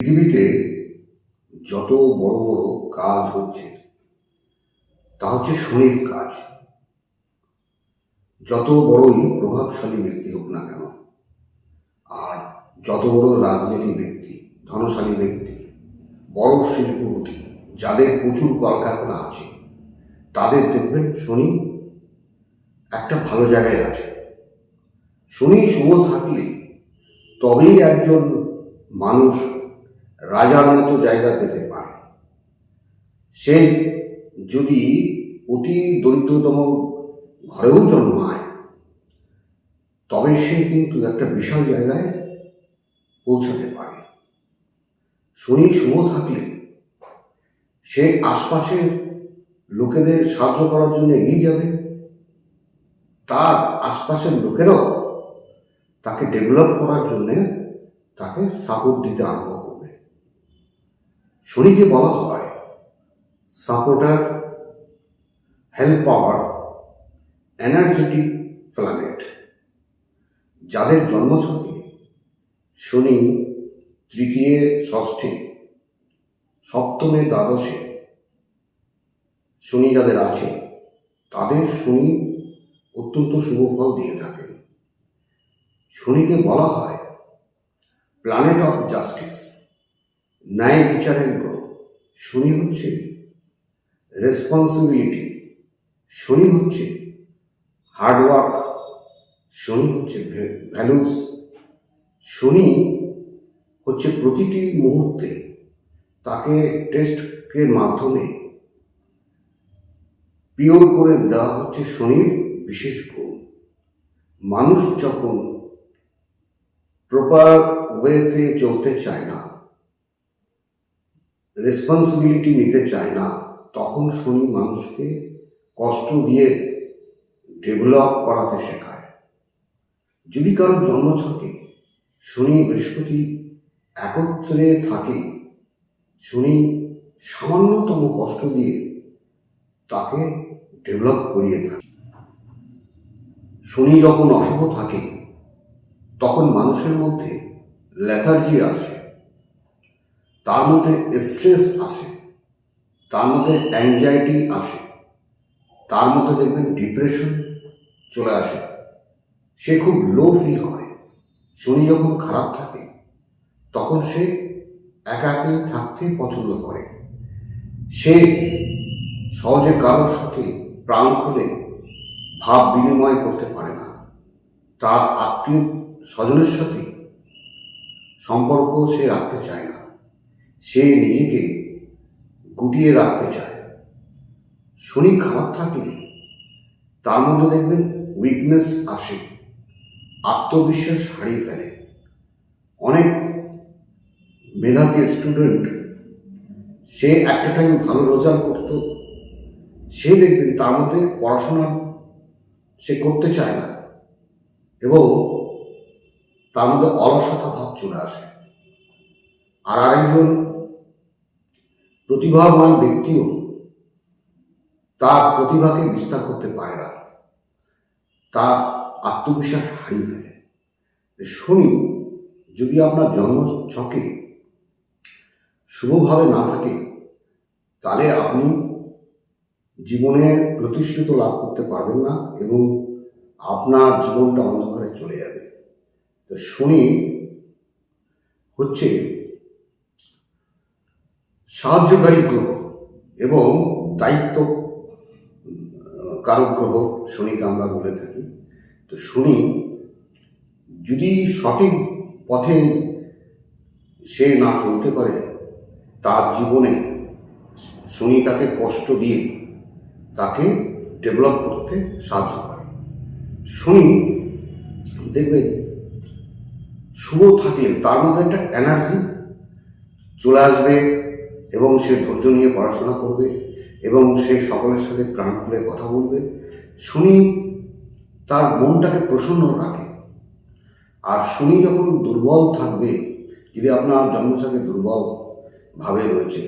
পৃথিবীতে যত বড় বড় কাজ হচ্ছে, তা হচ্ছে শনির কাজ। যত বড়ই প্রভাবশালী ব্যক্তি হোক না কেন, আর যত বড় রাজনীতি ব্যক্তি, ধনশালী ব্যক্তি, বড় শিল্পপতি, যাদের প্রচুর কলকারখানা আছে, তাদের দেখবেন শনি একটা ভালো জায়গায় আছে। শনি শুভ থাকলে তবেই একজন মানুষ রাজার মতো জায়গা পেতে পারে। সে যদি অতি দরিদ্রতম ঘরেও জন্মায়, তবে সে কিন্তু একটা বিশাল জায়গায় পৌঁছাতে পারে। শনি শুভ থাকলে সে আশপাশের লোকেদের সাহায্য করার জন্য এগিয়ে যাবে। তার আশপাশের লোকেরাও তাকে ডেভেলপ করার জন্যে তাকে সাপোর্ট দিতে আরম্ভ করবে। শনিকে বলা হয় supporter help power energetic planet যাদের জন্মছকে শনি তৃতীয় ষষ্ঠে সপ্তমে দ্বাদশে শনি যাদের আছে, তাদের শনি অত্যন্ত শুভ ফল দিয়ে থাকেন। শনিকে বলা হয় প্ল্যানেট অফ জাস্টিস ন্যায় বিচারের শনি হচ্ছে। রেসপন্সিবিলিটি শনি হচ্ছে। হার্ডওয়ার্ক শনি হচ্ছে ভ্যালুস শনি হচ্ছে প্রতিটি মুহূর্তে তাকে টেস্টের মাধ্যমে পিওর করে দেওয়া হচ্ছে শনির বিশেষ গুণ। মানুষ যখন প্রপার ওয়েতে চলতে চায় না রেসপন্সিবিলিটি নিতে চায় না, তখন শনি মানুষকে কষ্ট দিয়ে ডেভেলপ করাতে শেখায়। যদি কারোর থাকে, শনি বৃহস্পতি একত্রে থাকে, শনি সামান্যতম কষ্ট দিয়ে তাকে ডেভেলপ করিয়ে থাকে শনি যখন অশুভ থাকে, তখন মানুষের মধ্যে লেথার্জি আসে। তার মধ্যে স্ট্রেস আসে, তার মধ্যে অ্যাংজাইটি আসে, তার মধ্যে দেখবেন ডিপ্রেশন চলে আসে। সে খুব লো ফিল করে শনি যখন খারাপ থাকে, তখন সে একাকে থাকতে পছন্দ করে। সে সহজে কারোর সাথে প্রাণ খুলে ভাব বিনিময় করতে পারে না। তার আত্মীয় স্বজনের সাথে সম্পর্ক সে রাখতে চায় সে নিজেকে গুটিয়ে রাখতে চায়। শনি খারাপ থাকলে তার মধ্যে দেখবেন উইকনেস আসে, আত্মবিশ্বাস হারিয়ে ফেলে। অনেক মেধাবী স্টুডেন্ট সে একটা টাইম ভালো রেজাল্ট করতো, সে দেখবেন তার মধ্যে পড়াশোনা সে করতে চায় না এবং তার মধ্যে অলসতা ভাব চলে আসে। আর আরেকজন প্রতিভাবান ব্যক্তিও তার প্রতিভাকে বিস্তার করতে পারে না। তার আত্মবিশ্বাস হারিয়ে ফেলে। শনি, যদি আপনার জন্ম ছকে শুভভাবে না থাকে, তাহলে আপনি জীবনে প্রতিষ্ঠিত লাভ করতে পারবেন না এবং আপনার জীবনটা অন্ধকারে চলে যাবে। তো শনি হচ্ছে সাহায্যকারী গ্রহ এবং দায়িত্ব কারক গ্রহ শনিকে আমরা বলে থাকি। তো শনি যদি সঠিক পথে সে না চলতে পারে, তার জীবনে শনি তাকে কষ্ট দিয়ে তাকে ডেভেলপ করতে সাহায্য করে। শনি, দেখবেন, শুভ থাকলে তার মধ্যে একটা এনার্জি চলে আসবে এবং সে ধৈর্য নিয়ে পড়াশোনা করবে এবং সে সকলের সাথে প্রাণ খুলে কথা বলবে। শুনি, তার মনটাকে প্রসন্ন রাখে। আর শুনি যখন দুর্বল থাকবে, যদি আপনার জন্মসাথে দুর্বল ভাবে রয়েছে,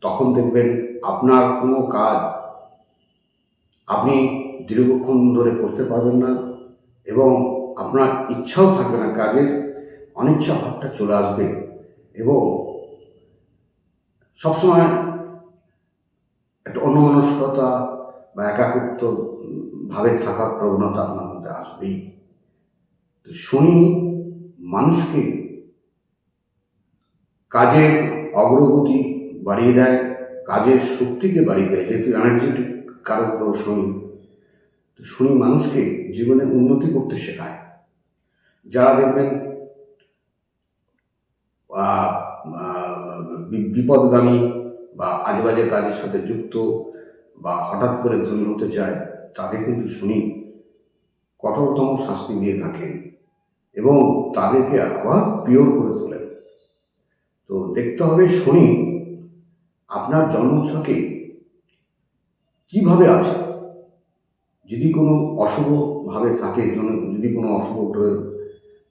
তখন দেখবেন আপনার কোনো কাজ আপনি দীর্ঘক্ষণ ধরে করতে পারবেন না এবং আপনার ইচ্ছাও থাকবে না কাজের। অনিচ্ছা ভাবটা চলে আসবে এবং সবসময় একটা অন্যমনস্কতা বা একাকিত্ব ভাবে থাকার প্রবণতা আপনার মধ্যে আসবেই। তো শনি মানুষকে কাজের অগ্রগতি বাড়িয়ে দেয়, কাজের শক্তিকে বাড়িয়ে দেয়, যেহেতু এনার্জেটিক কারক গ্রহ শনি। তো শনি মানুষকে জীবনে উন্নতি করতে শেখায়। যারা দেখবেন বিপদগামী বা আজেবাজে কাজের সাথে যুক্ত বা হঠাৎ করে ধনী হতে চায়, তাদের কিন্তু শুনি কঠোরতম শাস্তি দিয়ে থাকেন এবং তাদেরকে আবার পিওর করে তোলেন। তো দেখতে হবে, শনি আপনার জন্মছকে কীভাবে আছে? যদি কোনো অশুভভাবে থাকে, যদি কোনো অশুভ গ্রহের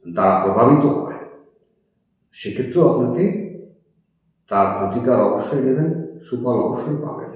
দ্বারা প্রভাবিত হয় সেক্ষেত্রেও আপনাকে তার প্রতিকার অবশ্যই নেবেন সুফল অবশ্যই পাবেন।